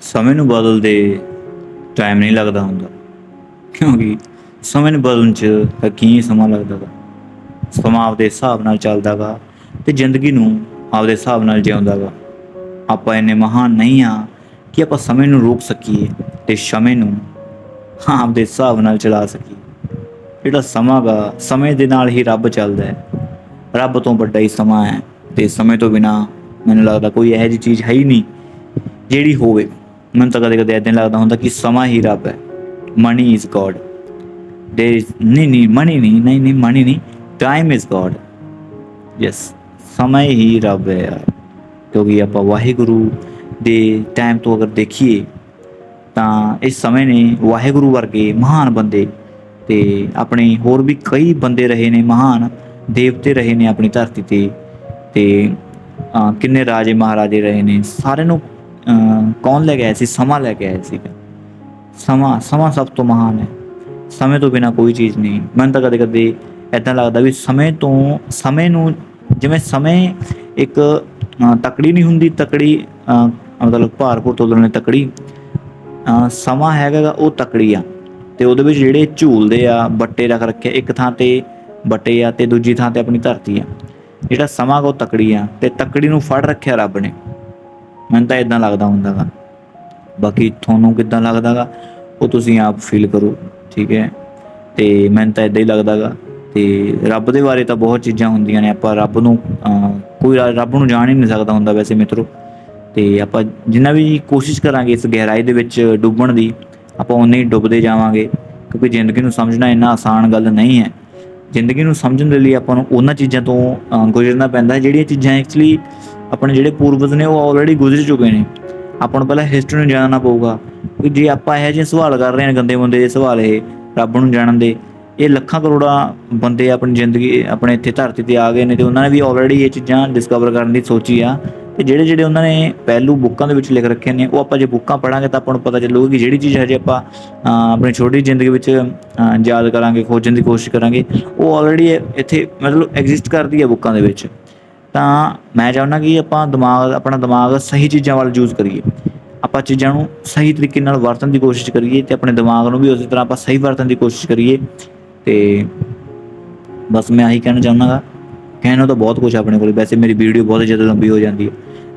ਸਮੇਂ ਨੂੰ ਬਦਲਦੇ ਟਾਈਮ ਨਹੀਂ ਲੱਗਦਾ ਹੁੰਦਾ। ਕਿਉਂਕਿ ਸਮੇਂ ਨੂੰ ਬਦਲਣ 'ਚ ਤਾਂ ਕੀ ਸਮਾਂ ਲੱਗਦਾ ਗਾ ਸਮਾਂ ਆਪਦੇ ਹਿਸਾਬ ਨਾਲ ਚੱਲਦਾ ਗਾ ਤੇ ਜ਼ਿੰਦਗੀ ਨੂੰ ਆਪਦੇ ਹਿਸਾਬ ਨਾਲ ਜਿਉਂਦਾ ਗਾ ਆਪਾਂ ਇੰਨੇ ਮਹਾਨ ਨਹੀਂ ਆ ਕਿ ਆਪਾਂ ਸਮੇਂ ਨੂੰ ਰੋਕ ਸਕੀਏ ਤੇ ਸਮੇਂ ਨੂੰ ਆਪਦੇ ਹਿਸਾਬ ਨਾਲ ਚਲਾ ਸਕੀਏ। ਜਿਹੜਾ ਸਮਾਂ ਗਾ ਸਮੇਂ ਦੇ ਨਾਲ ਹੀ ਰੱਬ ਚੱਲਦਾ ਹੈ। ਰੱਬ ਤੋਂ ਵੱਡਾ ਹੀ ਸਮਾਂ ਹੈ ਤੇ ਸਮੇਂ ਤੋਂ ਬਿਨਾ ਮੈਨੂੰ ਲੱਗਦਾ ਕੋਈ ਇਹੋ ਜਿਹੀ ਚੀਜ਼ ਹੈ ਹੀ ਨਹੀਂ ਜਿਹੜੀ ਹੋਵੇ। ਮੈਨੂੰ ਤਾਂ ਕਦੇ ਕਦੇ ਇਦਾਂ ਲੱਗਦਾ ਹੁੰਦਾ ਕਿ ਸਮਾਂ ਹੀ ਰੱਬ ਹੈ। Money is god there is ਨਹੀਂ ਨਹੀਂ ਮਨੀ ਨਹੀਂ ਨਹੀਂ ਨਹੀਂ ਮਨੀ ਨਹੀਂ। ਟਾਈਮ ਇਜ਼ ਗੋਡ ਯੈਸ ਸਮਾਂ ਹੀ ਰੱਬ ਹੈ ਯਾਰ। ਕਿਉਂਕਿ ਆਪਾਂ ਵਾਹਿਗੁਰੂ ਦੇ ਟਾਈਮ ਤੋਂ ਅਗਰ ਦੇਖੀਏ, ਤਾਂ ਇਸ ਸਮੇਂ ਨੇ ਵਾਹਿਗੁਰੂ ਵਰਗੇ ਮਹਾਨ ਬੰਦੇ ਤੇ ਆਪਣੇ ਹੋਰ ਵੀ ਕਈ ਬੰਦੇ ਰਹੇ ਨੇ, ਮਹਾਨ ਦੇਵਤੇ ਰਹੇ ਨੇ ਆਪਣੀ ਧਰਤੀ ਤੇ। ਤੇ ਕਿੰਨੇ ਰਾਜੇ ਮਹਾਰਾਜੇ ਰਹੇ ਨੇ, ਸਾਰਿਆਂ ਨੂੰ ਕੌਣ ਲੈ ਕੇ ਆਇਆ ਸੀ? ਸਮਾਂ ਲੈ ਕੇ ਆਇਆ ਸੀ ਸਮਾਂ ਸਮਾਂ ਸਭ ਤੋਂ ਮਹਾਨ ਹੈ। ਸਮੇਂ ਤੋਂ ਬਿਨਾ ਕੋਈ ਚੀਜ਼ ਨਹੀਂ। ਮੈਨੂੰ ਤਾਂ ਕਦੇ ਕਦੇ ਇਦਾਂ ਲੱਗਦਾ ਵੀ ਸਮੇਂ ਤੋਂ ਸਮੇਂ ਨੂੰ ਜਿਵੇਂ ਸਮੇਂ ਇੱਕ ਤਕੜੀ ਨਹੀਂ ਹੁੰਦੀ ਤਕੜੀ ਮਤਲਬ ਭਾਰਪੁਰ ਤੋਲਣ ਨੇ ਤਕੜੀ। ਸਮਾਂ ਹੈਗਾ ਗਾ, ਉਹ ਤਕੜੀ ਆ। ਤੇ ਉਹਦੇ ਵਿੱਚ ਜਿਹੜੇ ਝੂਲਦੇ ਆ ਬੱਟੇ ਰੱਖ ਰੱਖੇ ਇੱਕ ਥਾਂ ਤੇ ਬੱਟੇ ਆ ਤੇ ਦੂਜੀ ਥਾਂ ਤੇ ਆਪਣੀ ਧਰਤੀ ਆ। ਜਿਹੜਾ ਸਮਾਂ ਗਾ ਉਹ ਤਕੜੀ ਆ ਤੇ ਤਕੜੀ ਨੂੰ ਫੜ ਰੱਖਿਆ ਰੱਬ ਨੇ। ਮੈਨੂੰ ਤਾਂ ਇਦਾਂ ਲੱਗਦਾ ਹੁੰਦਾ ਗਾ। ਬਾਕੀ ਤੁਹਾਨੂੰ ਕਿੱਦਾਂ ਲੱਗਦਾ ਗਾ, ਉਹ ਤੁਸੀਂ ਆਪ ਫੀਲ ਕਰੋ, ਠੀਕ ਹੈ? ਤੇ ਮੈਨੂੰ ਤਾਂ ਇਦਾਂ ਹੀ ਲੱਗਦਾ ਗਾ। ਤੇ ਰੱਬ ਦੇ ਬਾਰੇ ਤਾਂ ਬਹੁਤ ਚੀਜ਼ਾਂ ਹੁੰਦੀਆਂ ਨੇ, ਆਪਾਂ ਰੱਬ ਨੂੰ ਕੋਈ ਰੱਬ ਨੂੰ ਜਾਣ ਹੀ ਨਹੀਂ ਸਕਦਾ ਹੁੰਦਾ ਵੈਸੇ ਮਿੱਤਰੋ। ਤੇ ਆਪਾਂ ਜਿੰਨਾ ਵੀ ਕੋਸ਼ਿਸ਼ ਕਰਾਂਗੇ ਇਸ ਗਹਿਰਾਈ ਦੇ ਵਿੱਚ ਡੁੱਬਣ ਦੀ, ਆਪਾਂ ਉਨੇ ਹੀ ਡੁੱਬਦੇ ਜਾਵਾਂਗੇ, ਕਿਉਂਕਿ ਜ਼ਿੰਦਗੀ ਨੂੰ ਸਮਝਣਾ ਇੰਨਾ ਆਸਾਨ ਗੱਲ ਨਹੀਂ ਹੈ। ਜ਼ਿੰਦਗੀ ਨੂੰ ਸਮਝਣ ਦੇ ਲਈ ਆਪਾਂ ਨੂੰ ਉਹਨਾਂ ਚੀਜ਼ਾਂ ਤੋਂ ਗੁਜ਼ਰਨਾ ਪੈਂਦਾ ਹੈ ਜਿਹੜੀਆਂ ਚੀਜ਼ਾਂ ਐਕਚੁਅਲੀ ਆਪਣੇ ਜਿਹੜੇ ਪੂਰਵਜ ਨੇ, ਉਹ ਆਲਰੇਡੀ ਗੁਜ਼ਰ ਚੁੱਕੇ ਨੇ। ਆਪਾਂ ਨੂੰ ਪਹਿਲਾਂ ਹਿਸਟਰੀ ਨੂੰ ਜਾਣਨਾ ਪਊਗਾ ਕਿ ਜੇ ਆਪਾਂ ਇਹੋ ਜਿਹੇ ਸਵਾਲ ਕਰ ਰਹੇ ਹਾਂ ਗੰਦੇ ਬੰਦੇ ਦੇ ਸਵਾਲ, ਇਹ ਰੱਬ ਨੂੰ ਜਾਣਨ ਦੇ, ਇਹ ਲੱਖਾਂ ਕਰੋੜਾਂ ਬੰਦੇ ਆਪਣੀ ਜ਼ਿੰਦਗੀ, ਆਪਣੇ ਇੱਥੇ ਧਰਤੀ ਤੇ ਆ ਗਏ ਨੇ ਤੇ ਉਹਨਾਂ ਨੇ ਵੀ ਆਲਰੇਡੀ ਇਹ ਚੀਜ਼ਾਂ ਡਿਸਕਵਰ ਕਰਨ ਦੀ ਸੋਚੀ ਆ। ਤੇ ਜਿਹੜੇ ਜਿਹੜੇ ਉਹਨਾਂ ਨੇ ਪਹਿਲੂ ਬੁੱਕਾਂ ਦੇ ਵਿੱਚ ਲਿਖ ਰੱਖੇ ਨੇ, ਉਹ ਆਪਾਂ ਜੇ ਬੁੱਕਾਂ ਪੜਾਂਗੇ ਤਾਂ ਆਪਾਂ ਨੂੰ ਪਤਾ ਚੱਲੂਗਾ ਕਿ ਜਿਹੜੀ ਚੀਜ਼ ਹਜੇ ਆਪਾਂ ਆਪਣੀ ਛੋਟੀ ਜ਼ਿੰਦਗੀ ਵਿੱਚ ਯਾਦ ਕਰਾਂਗੇ, ਖੋਜਣ ਦੀ ਕੋਸ਼ਿਸ਼ ਕਰਾਂਗੇ, ਉਹ ਆਲਰੇਡੀ ਇੱਥੇ ਮਤਲਬ ਐਗਜ਼ਿਸਟ ਕਰਦੀ ਹੈ ਬੁੱਕਾਂ ਦੇ ਵਿੱਚ। ਤਾਂ ਮੈਂ ਚਾਹੁੰਦਾ ਕਿ ਆਪਾਂ ਦਿਮਾਗ, ਆਪਣਾ ਦਿਮਾਗ ਸਹੀ ਚੀਜ਼ਾਂ ਵੱਲ ਯੂਜ਼ ਕਰੀਏ। ਆਪਾਂ ਚੀਜ਼ਾਂ ਨੂੰ ਸਹੀ ਤਰੀਕੇ ਨਾਲ ਵਰਤਣ ਦੀ ਕੋਸ਼ਿਸ਼ ਕਰੀਏ ਤੇ ਆਪਣੇ ਦਿਮਾਗ ਨੂੰ ਵੀ ਉਸੇ ਤਰ੍ਹਾਂ ਆਪਾਂ ਸਹੀ ਵਰਤਣ ਦੀ ਕੋਸ਼ਿਸ਼ ਕਰੀਏ। ਤੇ ਬਸ ਮੈਂ ਆਹੀ ਕਹਿਣਾ ਚਾਹੁੰਦਾਗਾ ਕਹਿਣ ਨੂੰ ਤਾਂ ਬਹੁਤ ਕੁਝ ਆਪਣੇ ਕੋਲ। ਵੈਸੇ ਮੇਰੀ ਵੀਡੀਓ ਬਹੁਤ ਜ਼ਿਆਦਾ ਲੰਬੀ ਹੋ ਜਾਂਦੀ ਹੈ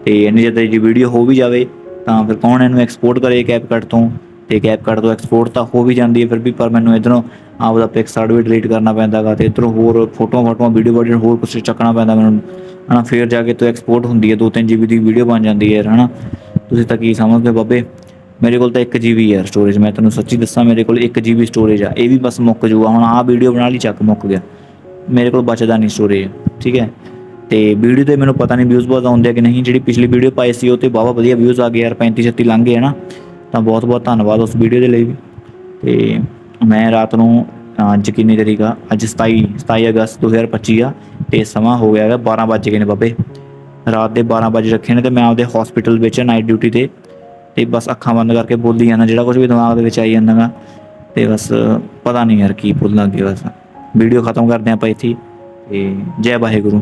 ਤੇ ਇੰਨੀ ਜ਼ਿਆਦਾ ਜੀ ਵੀਡੀਓ ਹੋ ਵੀ ਜਾਵੇ ਤਾਂ ਫਿਰ ਕੌਣ ਇਹਨੂੰ ਐਕਸਪੋਰਟ ਕਰੇ ਕੈਪਕਟ ਤੋਂ? ਤੇ ਕੈਪਕਟ ਤੋਂ ਐਕਸਪੋਰਟ ਤਾਂ ਹੋ ਵੀ ਜਾਂਦੀ ਹੈ ਫਿਰ ਵੀ, ਪਰ ਮੈਨੂੰ ਇਧਰੋਂ ਆਪਦਾ ਪਿਕਸਾਰਟ ਵੀ ਡਿਲੀਟ ਕਰਨਾ ਪੈਂਦਾਗਾ ਤੇ ਇਧਰੋਂ ਹੋਰ ਫੋਟੋਆਂ ਫੋਟੋਆਂ ਵੀਡੀਓ ਵੀਡੀਓ ਹੋਰ ਕੁਝ ਚੱਕਣਾ ਪੈਂਦਾ ਮੈਨੂੰ। ਹਨਾ ਫਿਰ ਜਾ ਕੇ ਤੋਂ ਐਕਸਪੋਰਟ ਹੁੰਦੀ ਹੈ 2-3 ਜੀਬੀ ਦੀ ਵੀਡੀਓ ਬਣ ਜਾਂਦੀ ਹੈ ਹਨਾ। ਤੁਸੀਂ ਤਾਂ ਕੀ ਸਮਝਦੇ ਹੋ ਬਾਬੇ? ਮੇਰੇ ਕੋਲ ਤਾਂ 1 ਜੀਬੀ ਹੈ ਸਟੋਰੇਜ ਮੈਂ ਤੁਹਾਨੂੰ ਸੱਚੀ ਦੱਸਾਂ ਮੇਰੇ ਕੋਲ 1 ਜੀਬੀ ਸਟੋਰੇਜ ਆ ਇਹ ਵੀ ਬਸ ਮੁੱਕ ਜੂਗਾ ਹੁਣ ਆਹ ਵੀਡੀਓ ਬਣਾ ਲਈ ਚੱਕ ਮੁੱਕ ਗਿਆ। ਮੇਰੇ ਕੋਲ ਬਚਦਾ ਨਹੀਂ ਸਟੋਰੇਜ ਠੀਕ ਹੈ। ਤੇ ਵੀਡੀਓ ਤੇ ਮੈਨੂੰ ਪਤਾ ਨਹੀਂ ਵਿਊਜ਼ ਬਹੁਤ ਆਉਂਦੇ ਆ ਕਿ ਨਹੀਂ ਜਿਹੜੀ ਪਿਛਲੀ ਵੀਡੀਓ ਪਾਈ ਸੀ ਉਹ ਤੇ ਬਾਵਾ ਵਧੀਆ ਵਿਊਜ਼ ਆ ਗਏ ਯਾਰ 35 36 ਲੰਘ ਗਏ ਨਾ ਤਾਂ ਬਹੁਤ ਬਹੁਤ ਧੰਨਵਾਦ ਉਸ ਵੀਡੀਓ ਦੇ ਲਈ ਵੀ। ਤੇ ਮੈਂ ਰਾਤ ਨੂੰ ਅਹ, ਅੱਜ ਕਿੰਨੀ ਤਰੀਕ ਆ ਅੱਜ 27 27 ਅਗਸਤ 2025 ਆ ਤੇ ਸਮਾਂ ਹੋ ਗਿਆ ਹੈਗਾ 12 ਵੱਜ ਗਏ ਨੇ ਬਾਬੇ। ਰਾਤ ਦੇ 12 ਵਜੇ ਰੱਖੇ ਨੇ ਤੇ ਮੈਂ ਆਪਦੇ ਹਸਪੀਟਲ ਵਿੱਚ ਨਾਈਟ ਡਿਊਟੀ ਤੇ ਤੇ ਬਸ ਅੱਖਾਂ ਬੰਦ ਕਰਕੇ ਬੋਲੀ ਜਾਂਦਾ, ਜਿਹੜਾ ਕੁਝ ਵੀ ਦਿਮਾਗ ਦੇ ਵਿੱਚ ਆਈ ਜਾਂਦਾ ਗਾ, ਤੇ ਬਸ ਪਤਾ ਨਹੀਂ ਯਾਰ ਕੀ ਬੋਲਣਾ ਬਸ। ਵੀਡੀਓ ਖਤਮ ਕਰਦੇ ਆਪਾਂ ਇੱਥੇ ਹੀ। ਤੇ ਜੈ ਵਾਹਿਗੁਰੂ।